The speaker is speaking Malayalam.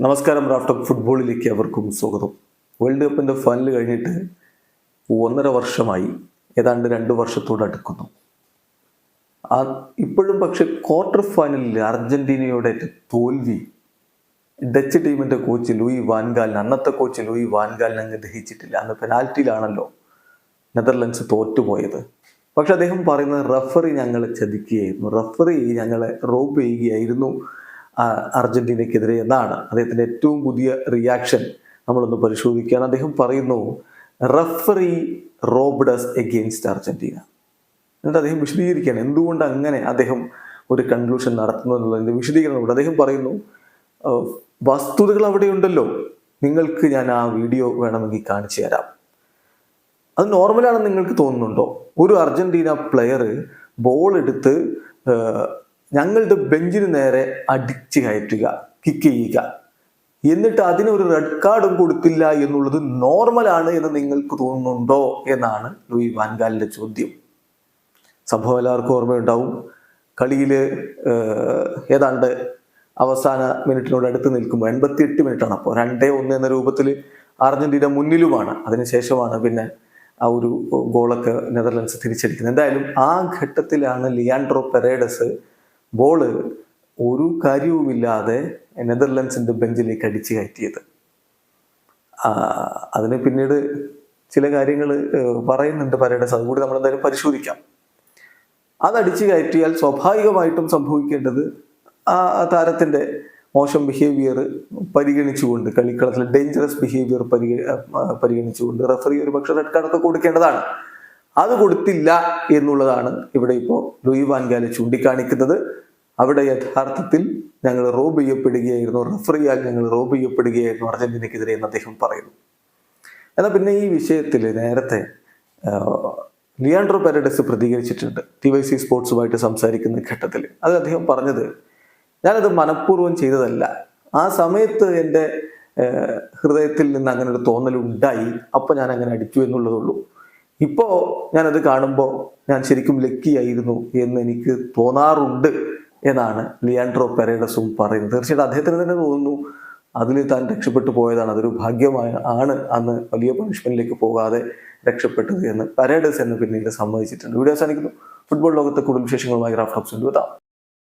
നമസ്കാരം റാഫ്റ്റോക്ക് ഫുട്ബോളിലേക്ക് അവർക്കും സ്വാഗതം. വേൾഡ് കപ്പിന്റെ ഫൈനൽ കഴിഞ്ഞിട്ട് ഒന്നര വർഷമായി ഏതാണ്ട് രണ്ട് വർഷത്തോട് അടുക്കുന്നു. ഇപ്പോഴും പക്ഷേ ക്വാർട്ടർ ഫൈനലിൽ അർജന്റീനയുടെ തോൽവി ഡച്ച് ടീമിന്റെ കോച്ച് ലൂയി വാൻഗാലിന് അന്നത്തെ കോച്ച് ലൂയി വാൻഗാലിന് അങ്ങ് ദഹിച്ചിട്ടില്ല. അന്ന് പെനാൽറ്റിയിലാണല്ലോ നെതർലൻഡ്സ് തോറ്റുപോയത്. പക്ഷെ അദ്ദേഹം പറയുന്നത് റഫറി ഞങ്ങളെ ചതിക്കുകയായിരുന്നു. റഫറി ഞങ്ങളെ റോപ്പ് ചെയ്യുകയായിരുന്നു. അർജന്റീനയ്ക്കെതിരെ എന്നാണ് അദ്ദേഹത്തിന്റെ ഏറ്റവും പുതിയ റിയാക്ഷൻ നമ്മളൊന്ന് പരിശോധിക്കുകയാണ് അദ്ദേഹം പറയുന്നു റഫറി റോബ്ഡസ് എഗെയിൻസ്റ്റ് അർജന്റീന. എന്നിട്ട് അദ്ദേഹം വിശദീകരിക്കുകയാണ് എന്തുകൊണ്ട് അങ്ങനെ അദ്ദേഹം ഒരു കൺക്ലൂഷൻ നടത്തുന്നു എന്നുള്ളതിന്റെ വിശദീകരണം ഉണ്ട്. അദ്ദേഹം പറയുന്നു "ഏഹ്, വസ്തുതകൾ അവിടെയുണ്ടല്ലോ. നിങ്ങൾക്ക് ഞാൻ ആ വീഡിയോ വേണമെങ്കിൽ കാണിച്ചു തരാം. അത് നോർമലാണെന്ന് നിങ്ങൾക്ക് തോന്നുന്നുണ്ടോ? ഒരു അർജന്റീന പ്ലെയർ ബോൾ എടുത്ത് ഞങ്ങളുടെ ബെഞ്ചിന് നേരെ അടിച്ചു കയറ്റുക കിക്ക് ചെയ്യുക. എന്നിട്ട് അതിനൊരു റെഡ് കാർഡും കൊടുത്തില്ല എന്നുള്ളത് നോർമലാണ് എന്ന് നിങ്ങൾക്ക് തോന്നുന്നുണ്ടോ എന്നാണ് ലൂയി വാൻഗാലിന്റെ ചോദ്യം. സംഭവം എല്ലാവർക്കും ഓർമ്മയുണ്ടാവും. കളിയിൽ ഏതാണ്ട് അവസാന മിനിറ്റിനോട് അടുത്ത് നിൽക്കുമ്പോൾ എൺപത്തി എട്ട് മിനിറ്റാണ്. അപ്പോൾ രണ്ടേ ഒന്ന് എന്ന രൂപത്തിൽ അർജന്റീന മുന്നിലുമാണ്. അതിനുശേഷമാണ് പിന്നെ ആ ഒരു ഗോളൊക്കെ നെതർലൻഡ്സ് തിരിച്ചടിക്കുന്നത്. എന്തായാലും ആ ഘട്ടത്തിലാണ് ലിയാൻഡ്രോ പെരേഡസ് ബോൾ ഒരു കാര്യവുമില്ലാതെ നെതർലൻഡ്സിന്റെ ബെഞ്ചിലേക്ക് അടിച്ചു കയറ്റിയത്. അതിന് പിന്നീട് ചില കാര്യങ്ങൾ പറയുന്നുണ്ട് പരേഡസ് അതുകൂടി നമ്മൾ എന്തായാലും പരിശോധിക്കാം. അതടിച്ചു കയറ്റിയാൽ സ്വാഭാവികമായിട്ടും സംഭവിക്കേണ്ടത് ആ താരത്തിന്റെ മോശം ബിഹേവിയർ പരിഗണിച്ചുകൊണ്ട് കളിക്കളത്തിലെ ഡേഞ്ചറസ് ബിഹേവിയർ പരിഗ പരിഗണിച്ചുകൊണ്ട് റഫറി ഒരു പക്ഷേ റെഡ് കാർഡൊക്കെ കൊടുക്കേണ്ടതാണ്. അത് കൊടുത്തില്ല എന്നുള്ളതാണ് ഇവിടെ ഇപ്പോൾ ലൂയി വാൻഗാലെ ചൂണ്ടിക്കാണിക്കുന്നത്. അവിടെ യഥാർത്ഥത്തിൽ ഞങ്ങൾ റോബ് ചെയ്യപ്പെടുകയായിരുന്നു റഫറിയാൽ ഞങ്ങൾ റോബ് ചെയ്യപ്പെടുകയായിരുന്നു അർജന്റീനയ്ക്കെതിരെ എന്ന് അദ്ദേഹം പറയുന്നു. എന്നാൽ പിന്നെ ഈ വിഷയത്തിൽ നേരത്തെ ലിയാൻഡ്രോ പാരഡസ് പ്രതികരിച്ചിട്ടുണ്ട് ടി വൈ സി സ്പോർട്സുമായിട്ട് സംസാരിക്കുന്ന ഘട്ടത്തിൽ അത് അദ്ദേഹം പറഞ്ഞത് ഞാനത് മനഃപൂർവം ചെയ്തതല്ല. ആ സമയത്ത് എന്റെ ഹൃദയത്തിൽ നിന്ന് അങ്ങനെ ഒരു തോന്നൽ ഉണ്ടായി അപ്പോൾ ഞാൻ അങ്ങനെ അടിച്ചു എന്നുള്ളതുള്ളൂ ഇപ്പോൾ ഞാനത് കാണുമ്പോൾ ഞാൻ ശരിക്കും ലക്കി ആയിരുന്നു എന്ന് എനിക്ക് തോന്നാറുണ്ട് എന്നാണ് ലിയാൻഡ്രോ പെരേഡസും പറയുന്നത്. തീർച്ചയായിട്ടും അദ്ദേഹത്തിന് തന്നെ തോന്നുന്നു അതിൽ താൻ രക്ഷപ്പെട്ടു പോയതാണ് അതൊരു ഭാഗ്യമായ ആണ് അന്ന് വലിയ പണിഷ്മെന്റിലേക്ക് പോകാതെ രക്ഷപ്പെട്ടത് എന്ന് പരേഡസ് എന്ന് പിന്നീട് സമ്മതിച്ചിട്ടുണ്ട്. വീഡിയോ അവസാനിക്കുന്നു. ഫുട്ബോൾ ലോകത്തെ കൂടുതൽ വിശേഷങ്ങളുമായി റാഫ്റ്റോക്സ് എത്താം